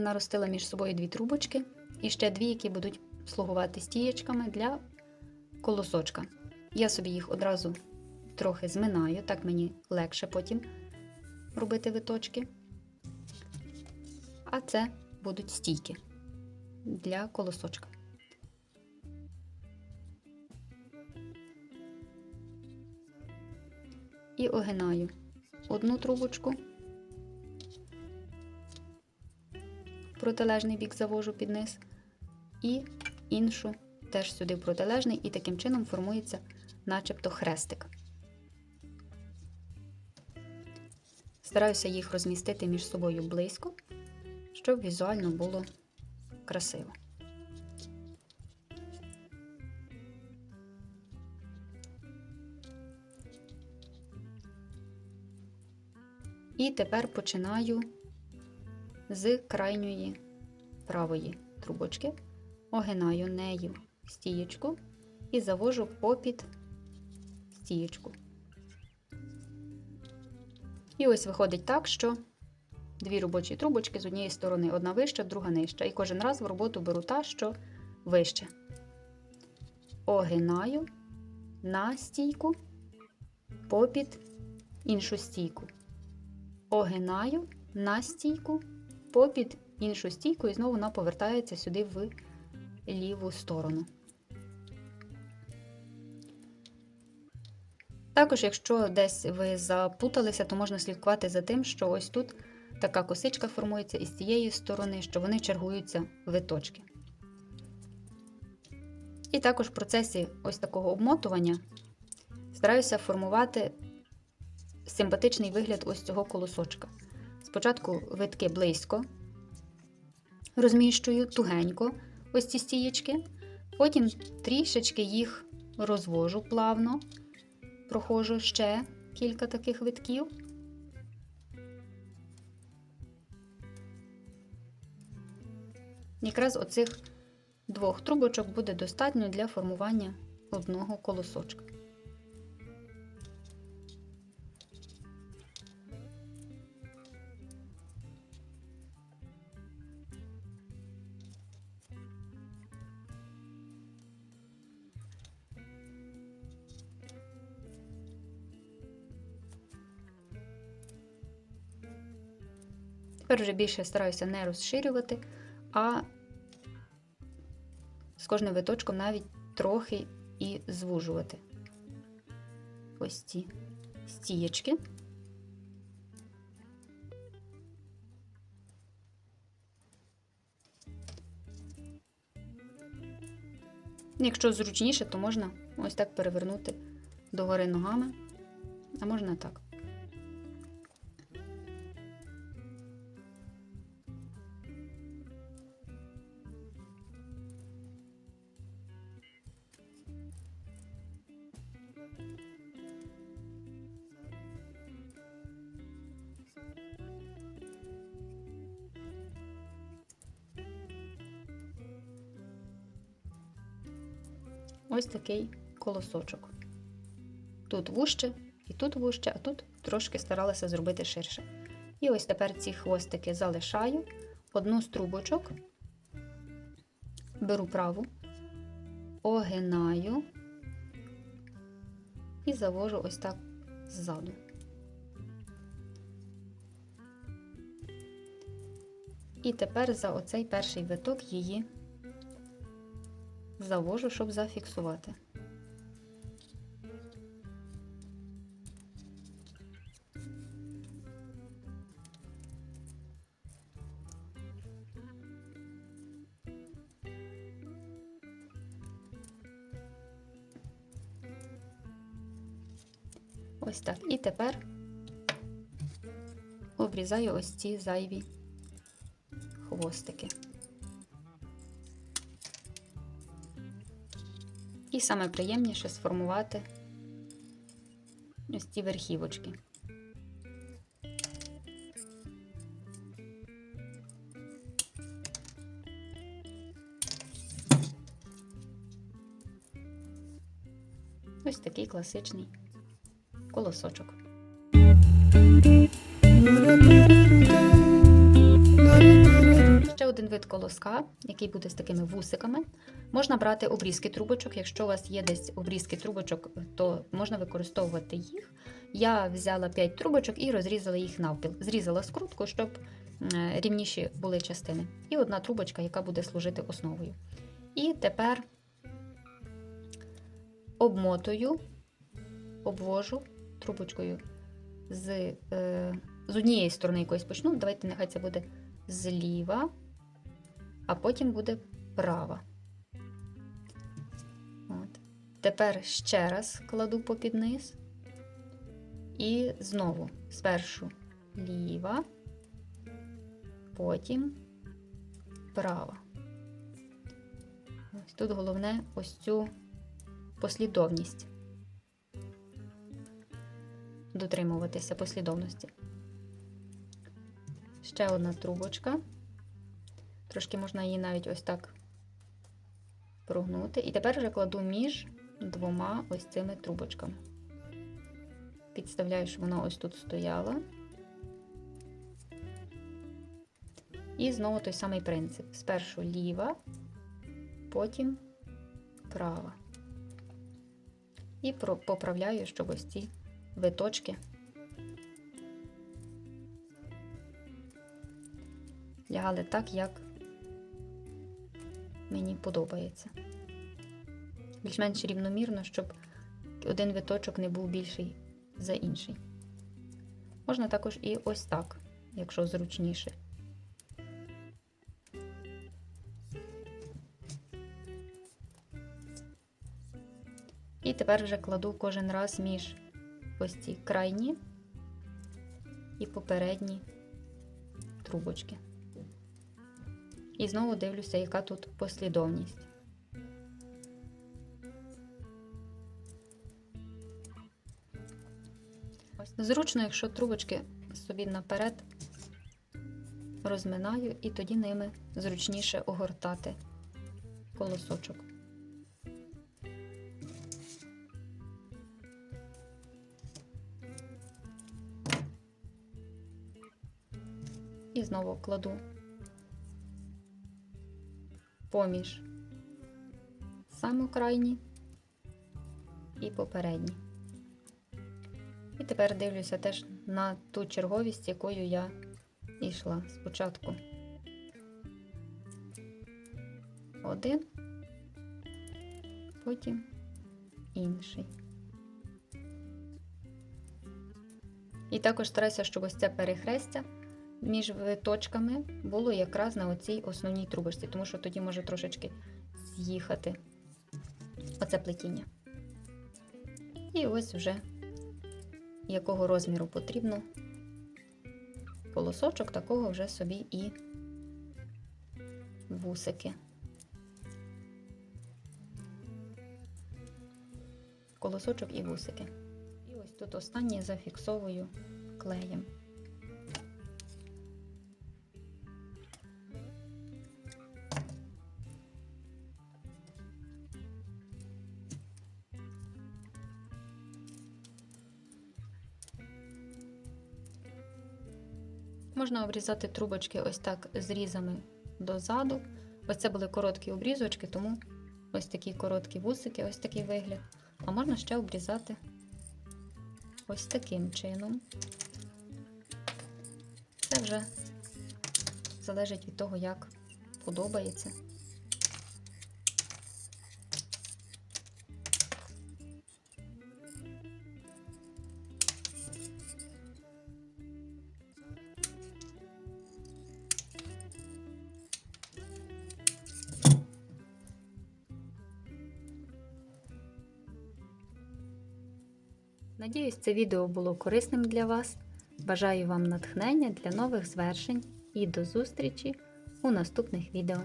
наростила між собою дві трубочки і ще дві, які будуть слугувати стієчками для колосочка. Я собі їх одразу трохи зминаю, так мені легше потім робити виточки. А це будуть стійки для колосочка. І огинаю одну трубочку, протилежний бік завожу під низ, і іншу теж сюди в протилежний, і таким чином формується начебто хрестик. Стараюся їх розмістити між собою близько, щоб візуально було красиво. І тепер починаю з крайньої правої трубочки, огинаю нею стієчку і завожу попід стієчку. І ось виходить так, що дві робочі трубочки з однієї сторони, одна вища, друга нижча. І кожен раз в роботу беру та, що вище. Огинаю на стійку, попід іншу стійку. Огинаю на стійку, попід іншу стійку, і знову вона повертається сюди в ліву сторону. Також, якщо десь ви запуталися, то можна слідкувати за тим, що ось тут така косичка формується із цієї сторони, що вони чергуються виточки. І також в процесі ось такого обмотування стараюся формувати симпатичний вигляд ось цього колосочка. Спочатку витки близько, розміщую тугенько ось ці стієчки, потім трішечки їх розвожу плавно, проходжу ще кілька таких витків. Якраз оцих двох трубочок буде достатньо для формування одного колосочка. Тепер вже більше стараюся не розширювати, а з кожним виточком навіть трохи і звужувати ось ці стієчки. Якщо зручніше, то можна ось так перевернути догори ногами, а можна так. Ось такий колосочок. Тут вужче, і тут вужче, а тут трошки старалася зробити ширше. І ось тепер ці хвостики залишаю, одну з трубочок, беру праву, огинаю і завожу ось так ззаду. І тепер за оцей перший виток її завожу, щоб зафіксувати. Ось так. І тепер обрізаю ось ці зайві хвостики. І саме приємніше сформувати ось ці верхівочки. Ось такий класичний колосочок. Один вид колоска, який буде з такими вусиками. Можна брати обрізки трубочок. Якщо у вас є десь обрізки трубочок, то можна використовувати їх. Я взяла 5 трубочок і розрізала їх навпіл. Зрізала скрутку, щоб рівніші були частини. І одна трубочка, яка буде служити основою. І тепер обмотую, обвожу трубочкою з, е, з однієї сторони якоїсь почну. Давайте нехай це буде зліва, а потім буде права. От. Тепер ще раз кладу попід низ. І знову спершу ліва, потім права. Ось тут головне ось цю послідовність. Дотримуватися послідовності. Ще одна трубочка. Трошки можна її навіть ось так прогнути. І тепер вже кладу між двома ось цими трубочками. Підставляю, щоб вона ось тут стояла. І знову той самий принцип. Спершу ліва, потім права. І поправляю, щоб ось ці виточки лягали так, як мені подобається. Більш-менш рівномірно, щоб один виточок не був більший за інший. Можна також і ось так, якщо зручніше. І тепер вже кладу кожен раз між ось ці крайні і попередні трубочки. І знову дивлюся, яка тут послідовність. Зручно, якщо трубочки собі наперед розминаю, і тоді ними зручніше огортати колосочок. І знову кладу поміж самокрайні і попередні. І тепер дивлюся теж на ту черговість, якою я йшла спочатку. Один, потім інший. І також стараюся, щоб ось це перехрестя між виточками було якраз на оцій основній трубочці, тому що тоді може трошечки з'їхати оце плетіння. І ось вже якого розміру потрібно колосочок, такого вже собі і вусики. Колосочок і вусики. І ось тут останнє зафіксовую клеєм. Можна обрізати трубочки ось так зрізами дозаду. Ось це були короткі обрізочки, тому ось такі короткі вусики, ось такий вигляд. А можна ще обрізати ось таким чином. Це вже залежить від того, як подобається. Надіюсь, це відео було корисним для вас. Бажаю вам натхнення для нових звершень і до зустрічі у наступних відео.